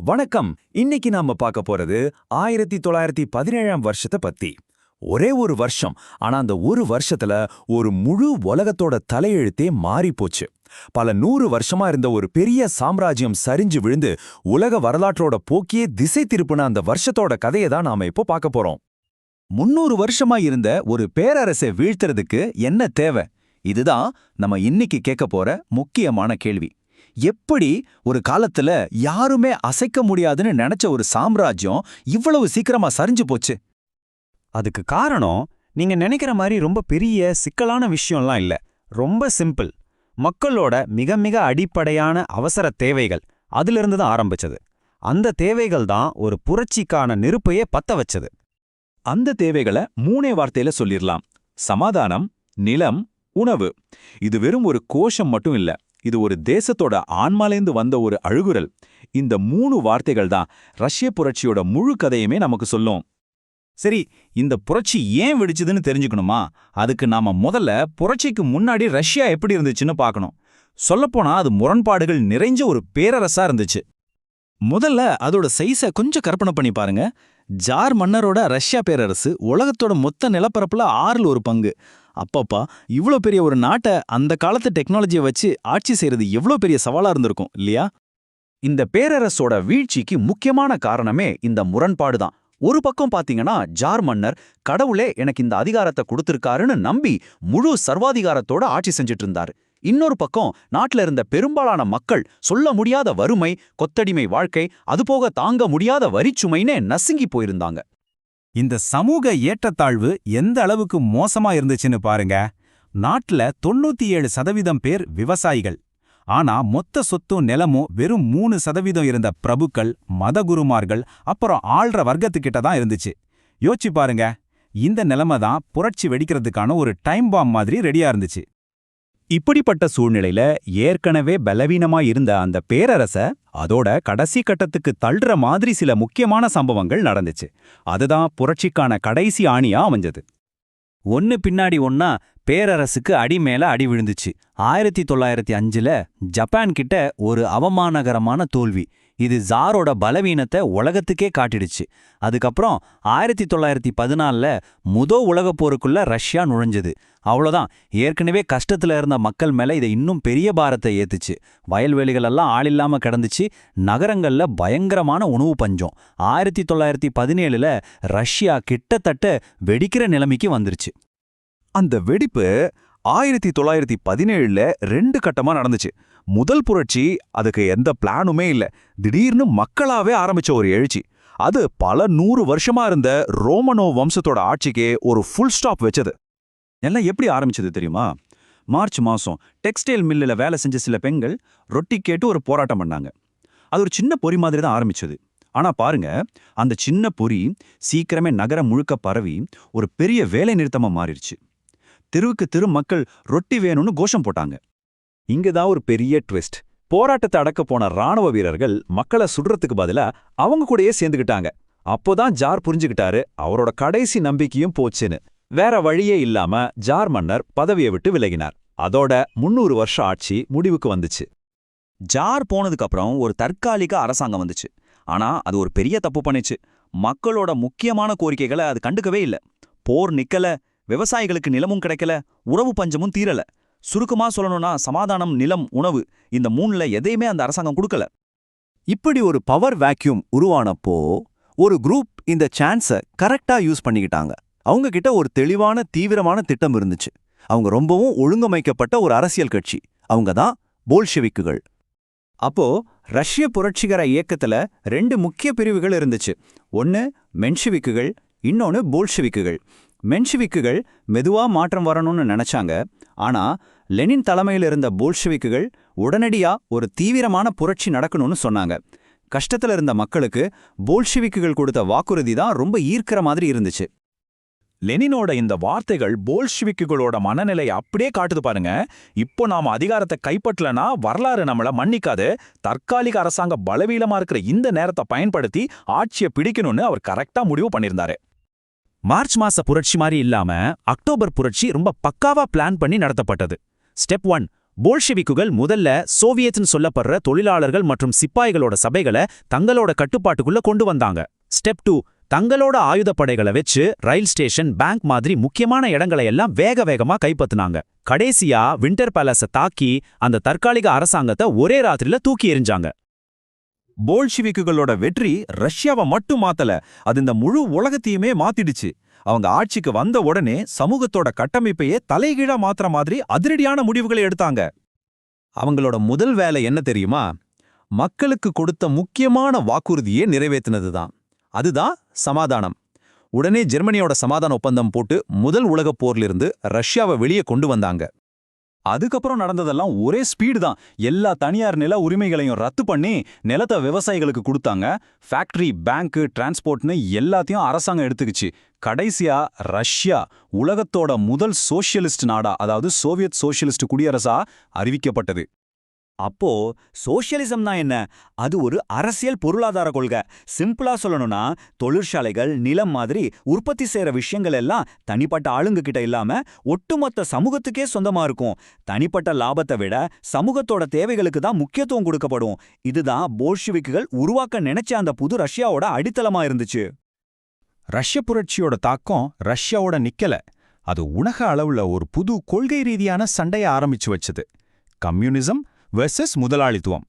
வணக்கம். இன்னைக்கு நாம பார்க்க போறது ஆயிரத்தி தொள்ளாயிரத்தி பதினேழாம் வருஷத்தை பத்தி. ஒரே ஒரு வருஷம். ஆனா அந்த ஒரு வருஷத்துல ஒரு முழு உலகத்தோட தலையெழுத்தே மாறி போச்சு. பல நூறு வருஷமா இருந்த ஒரு பெரிய சாம்ராஜ்யம் சரிஞ்சு விழுந்து உலக வரலாற்றோட போக்கியே திசை திருப்பின அந்த வருஷத்தோட கதையை தான் நாம இப்போ பார்க்க போறோம். முன்னூறு வருஷமா இருந்த ஒரு பேரரசை வீழ்த்துறதுக்கு என்ன தேவை? இதுதான் நம்ம இன்னைக்கு கேட்க போற முக்கியமான கேள்வி. எப்படி ஒரு காலத்துல யாருமே அசைக்க முடியாதுன்னு நினைச்ச ஒரு சாம்ராஜ்யம் இவ்வளவு சீக்கிரமா சரிஞ்சு போச்சு? அதுக்கு காரணம் நீங்க நினைக்கிற மாதிரி ரொம்ப பெரிய சிக்கலான விஷயம்லாம் இல்ல. ரொம்ப சிம்பிள். மக்களோட மிக மிக அடிப்படையான அவசர தேவைகள் அதிலிருந்து தான் ஆரம்பிச்சது. அந்த தேவைகள் தான் ஒரு புரட்சிக்கான நெருப்பையே பத்த வச்சது. அந்த தேவைகளை மூணே வார்த்தையில சொல்லிடலாம் சமாதானம் நிலம் உணவு. இது வெறும் ஒரு கோஷம் மட்டும் இல்ல. இது ஒரு தேசத்தோட ஆன்மாலேந்து வந்த ஒரு அழுகுரல். இந்த மூணு வார்த்தைகள் தான் ரஷ்ய புரட்சியோட முழு கதையுமே நமக்கு சொல்லும். சரி இந்த புரட்சி ஏன் வெடிச்சதுன்னு தெரிஞ்சுக்கணுமா? அதுக்கு நாம முதல்ல புரட்சிக்கு முன்னாடி ரஷ்யா எப்படி இருந்துச்சுன்னு பார்க்கணும் சொல்லப்போனா அது முரண்பாடுகள் நிறைஞ்ச ஒரு பேரரசா இருந்துச்சு. முதல்ல அதோட சைஸை கொஞ்சம் கற்பனை பண்ணி பாருங்க. ஜார் மன்னரோட ரஷ்யா பேரரசு உலகத்தோட மொத்த நிலப்பரப்புல ஆறில் ஒரு பங்கு. அப்பப்பா இவ்ளோ பெரிய ஒரு நாட்டை அந்த காலத்து டெக்னாலஜியை வச்சு ஆட்சி செய்யறது எவ்ளோ பெரிய சவாலா இருந்திருக்கும் இல்லையா? இந்த பேரரசோட வீழ்ச்சிக்கு முக்கியமான காரணமே இந்த முரண்பாடு தான் ஒரு பக்கம் பாத்தீங்கன்னா ஜார் மன்னர் கடவுளே எனக்கு இந்த அதிகாரத்தை கொடுத்திருக்காருன்னு நம்பி முழு சர்வாதிகாரத்தோட ஆட்சி செஞ்சுட்டு இருந்தாரு இன்னொரு பக்கம் நாட்டுல இருந்த பெரும்பாலான மக்கள் சொல்ல முடியாத வறுமை கொத்தடிமை வாழ்க்கை அதுபோக தாங்க முடியாத வரிச்சுமைனே நசுங்கி போயிருந்தாங்க. இந்த சமூக ஏற்றத்தாழ்வு எந்த அளவுக்கு மோசமா இருந்துச்சுன்னு பாருங்க. நாட்டுல தொண்ணூத்தி ஏழு சதவீதம் பேர் விவசாயிகள். ஆனா மொத்த சொத்தும் நிலமும் வெறும் மூணு சதவீதம் இருந்த பிரபுக்கள் மதகுருமார்கள் அப்புறம் ஆள்ற வர்க்கத்துக்கிட்ட தான் இருந்துச்சு. யோசிச்சு பாருங்க. இந்த நிலைமை தான் புரட்சி வெடிக்கிறதுக்கான ஒரு டைம் பாம் மாதிரி ரெடியா இருந்துச்சு. இப்படிப்பட்ட சூழ்நிலையில ஏற்கனவே பலவீனமா இருந்த அந்த பேரரச அதோட கடைசி கட்டத்துக்கு தள்ளுற மாதிரி சில முக்கியமான சம்பவங்கள் நடந்துச்சு. அதுதான் புரட்சிக்கான கடைசி ஆணியா அமைஞ்சது. ஒன்னு பின்னாடி ஒன்னா பேரரசுக்கு அடி மேல அடி விழுந்துச்சு. ஆயிரத்தி தொள்ளாயிரத்தி அஞ்சுல ஜப்பான் கிட்ட ஒரு அவமானகரமான தோல்வி. இது ஜாரோட பலவீனத்தை உலகத்துக்கே காட்டிடுச்சு. அதுக்கப்புறம் ஆயிரத்தி தொள்ளாயிரத்தி பதினாலில் முதோ உலகப் போருக்குள்ள ரஷ்யா நுழைஞ்சது. அவ்வளோதான் ஏற்கனவே கஷ்டத்துல இருந்த மக்கள் மேல இதை இன்னும் பெரிய பாரத்தை ஏத்துச்சு. வயல்வெளிகளெல்லாம் ஆளில்லாம கிடந்துச்சு. நகரங்கள்ல பயங்கரமான உணவு பஞ்சம். ஆயிரத்தி தொள்ளாயிரத்தி பதினேழுல ரஷ்யா கிட்டத்தட்ட வெடிக்கிற நிலைமைக்கு வந்துருச்சு. அந்த வெடிப்பு ஆயிரத்தி தொள்ளாயிரத்தி பதினேழுல ரெண்டு கட்டமா நடந்துச்சு. முதல் புரட்சி அதுக்கு எந்த பிளானுமே இல்ல. திடீர்னு மக்களாவே ஆரம்பிச்ச ஒரு எழுச்சி. அது பல நூறு வருஷமா இருந்த ரோமனோ வம்சத்தோட ஆட்சிக்கே ஒரு ஃபுல் ஸ்டாப் வச்சது. எல்லாம் எப்படி ஆரம்பிச்சது தெரியுமா? மார்ச் மாசம் டெக்ஸ்டைல் மில்லில் வேலை செஞ்ச சில பெண்கள் ரொட்டி கேட்டு ஒரு போராட்டம் பண்ணாங்க. அது ஒரு சின்ன பொறி மாதிரி தான் ஆரம்பிச்சது. ஆனா பாருங்க அந்த சின்ன பொறி சீக்கிரமே நகரம் முழுக்க பரவி ஒரு பெரிய வேலை நிறுத்தமா மாறிடுச்சு. தெருவுக்கு தெரு மக்கள் ரொட்டி வேணும்னு கோஷம் போட்டாங்க. இங்கதான் ஒரு பெரிய ட்விஸ்ட். போராட்டத்தை அடக்க போன ராணுவ வீரர்கள் மக்களை சுடுறதுக்கு பதிலா அவங்க கூடயே சேர்ந்துக்கிட்டாங்க அப்போதான் ஜார் புரிஞ்சுக்கிட்டாரு அவரோட கடைசி நம்பிக்கையும் போச்சுன்னு. வேற வழியே இல்லாம ஜார் மன்னர் பதவியை விட்டு விலகினார். அதோட முன்னூறு வருஷ ஆட்சி முடிவுக்கு வந்துச்சு. ஜார் போனதுக்கு அப்புறம் ஒரு தற்காலிக அரசாங்கம் வந்துச்சு. ஆனா அது ஒரு பெரிய தப்பு பண்ணிச்சு. மக்களோட முக்கியமான கோரிக்கைகளை அது கண்டுக்கவே இல்ல. போர் நிக்கல விவசாயிகளுக்கு நிலமும் கிடைக்கல உறவு பஞ்சமும் தீரல. சுருக்கமா சொல்லணும்னா சமாதானம் நிலம் உணவு இந்த மூணுல எதையுமே அந்த அரசாங்கம் கொடுக்கல. இப்படி ஒரு பவர் வேக்யூம் உருவானப்போ ஒரு குரூப் இந்த சான்ஸை கரெக்டா யூஸ் பண்ணிக்கிட்டாங்க. அவங்க கிட்ட ஒரு தெளிவான தீவிரமான திட்டம் இருந்துச்சு. அவங்க ரொம்பவும் ஒழுங்கமைக்கப்பட்ட ஒரு அரசியல் கட்சி. அவங்க தான் போல்ஷெவிக்குகள். அப்போ ரஷ்ய புரட்சிகர இயக்கத்துல ரெண்டு முக்கிய பிரிவுகள் இருந்துச்சு. ஒன்னு மென்ஷிவிக்குகள் இன்னொன்னு போல்ஷெவிக்குகள். மென்ஷிவிக்குகள் மெதுவா மாற்றம் வரணும்னு நினைச்சாங்க. ஆனா லெனின் தலைமையில் இருந்த போல்ஷிவிக்குகள் உடனடியா ஒரு தீவிரமான புரட்சி நடக்கணும்னு சொன்னாங்க. கஷ்டத்துல இருந்த மக்களுக்கு போல்ஷிவிக்குகள் கொடுத்த வாக்குறுதி தான் ரொம்ப ஈர்க்கிற மாதிரி இருந்துச்சு. லெனினோட இந்த வார்த்தைகள் போல்ஷிவிக்குகளோட மனநிலை அப்படியே காட்டுது பாருங்க. இப்போ நாம அதிகாரத்தை கைப்பற்றலனா வரலாறு நம்மள மன்னிக்காது. தற்காலிக அரசாங்க பலவீனமா இருக்கிற இந்த நேரத்தை பயன்படுத்தி ஆட்சியை பிடிக்கணும்னு அவர் கரெக்டா முடிவு பண்ணியிருந்தாரு. மார்ச் மாச புரட்சி மாதிரி இல்லாம அக்டோபர் புரட்சி ரொம்ப பக்காவா பிளான் பண்ணி நடத்தப்பட்டது. ஸ்டெப் ஒன் போல்ஷெவிக்குகள் முதல்ல சோவியத்னு சொல்லப்படுற தொழிலாளர்கள் மற்றும் சிப்பாய்களோட சபைகளை தங்களோட கட்டுப்பாட்டுக்குள்ள கொண்டு வந்தாங்க. ஸ்டெப் டூ தங்களோட ஆயுதப்படைகளை வச்சு ரயில் ஸ்டேஷன் பேங்க் மாதிரி முக்கியமான இடங்களை எல்லாம் வேக வேகமா கைப்பத்துனாங்க. கடைசியா விண்டர் பேலஸ தாக்கி அந்த தற்காலிக அரசாங்கத்தை ஒரே ராத்திரில தூக்கி எறிஞ்சாங்க. போல்ஷிவிக்குகளோட வெற்றி ரஷ்யாவை மட்டும் மாத்தல அது இந்த முழு உலகத்தையுமே மாத்திடுச்சு. அவங்க ஆட்சிக்கு வந்த உடனே சமூகத்தோட கட்டமைப்பையே தலைகீழா மாத்துற மாதிரி அதிரடியான முடிவுகளை எடுத்தாங்க. அவங்களோட முதல் வேலை என்ன தெரியுமா? மக்களுக்கு கொடுத்த முக்கியமான வாக்குறுதியே நிறைவேத்தினதுதான். அதுதான் சமாதானம். உடனே ஜெர்மனியோட சமாதான ஒப்பந்தம் போட்டு முதல் உலகப் போர்லிருந்து ரஷ்யாவை வெளியே கொண்டு வந்தாங்க. அதுக்கப்புறம் நடந்ததெல்லாம் ஒரே ஸ்பீடு தான். எல்லா தனியார் நில உரிமைகளையும் ரத்து பண்ணி நிலத்தை விவசாயிகளுக்கு கொடுத்தாங்க. ஃபேக்டரி பேங்க் டிரான்ஸ்போர்ட்னு எல்லாத்தையும் அரசாங்கம் எடுத்துக்கிச்சு. கடைசியா ரஷ்யா உலகத்தோட முதல் சோசியலிஸ்ட் நாடா அதாவது சோவியத் சோஷியலிஸ்ட் குடியரசா அறிவிக்கப்பட்டது. அப்போ சோசியலிசம்னா என்ன? அது ஒரு அரசியல் பொருளாதார கொள்கை. சிம்பிளா சொல்லணும்னா தொழிற்சாலைகள் நிலம் மாதிரி உற்பத்தி செய்யற விஷயங்கள் எல்லாம் தனிப்பட்ட ஆளுங்க கிட்ட இல்லாம ஒட்டுமொத்த சமூகத்துக்கே சொந்தமா இருக்கும். தனிப்பட்ட லாபத்தை விட சமூகத்தோட தேவைகளுக்கு தான் முக்கியத்துவம் கொடுக்கப்படும். இதுதான் போல்ஷிவிக்குகள் உருவாக்க நினைச்ச அந்த புது ரஷ்யாவோட அடித்தளமா இருந்துச்சு. ரஷ்ய புரட்சியோட தாக்கம் ரஷ்யாவோட நிக்கல. அது உலக அளவுல ஒரு புது கொள்கை ரீதியான சண்டைய ஆரம்பிச்சு வச்சது. கம்யூனிசம் வெர்சஸ் முதலாளித்துவம்.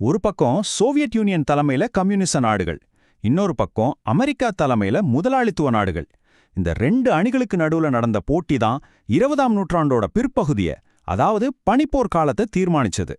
ஒரு பக்கம் சோவியத் யூனியன் தலைமையில கம்யூனிச நாடுகள் இன்னொரு பக்கம் அமெரிக்கா தலைமையில முதலாளித்துவ நாடுகள். இந்த ரெண்டு அணிகளுக்கு நடுவுல நடந்த போட்டி தான் இருபதாம் நூற்றாண்டோட பிற்பகுதிய அதாவது பனிப்போர் காலத்தை தீர்மானிச்சது.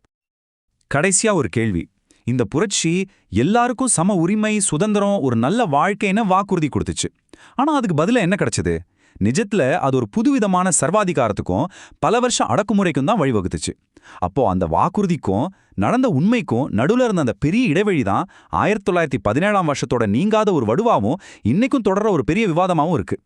கடைசியா ஒரு கேள்வி. இந்த புரட்சி எல்லாருக்கும் சம உரிமை சுதந்திரம் ஒரு நல்ல வாழ்க்கைன்னு வாக்குறுதி கொடுத்துச்சு. ஆனா அதுக்கு பதிலா என்ன கிடைச்சது? நிஜத்துல அது ஒரு புதுவிதமான சர்வாதிகாரத்துக்கும் பல வருஷம் அடக்குமுறைக்கும் தான் வழிவகுத்துச்சு. அப்போ அந்த வாக்குறுதிக்கும் நடந்த உண்மைக்கும் நடுவுல இருந்த அந்த பெரிய இடைவெளி தான் ஆயிரத்தி தொள்ளாயிரத்தி பதினேழாம் வருஷத்தோட நீங்காத ஒரு வடுவாவும் இன்னைக்கும் தொடர ஒரு பெரிய விவாதமாவும் இருக்கு.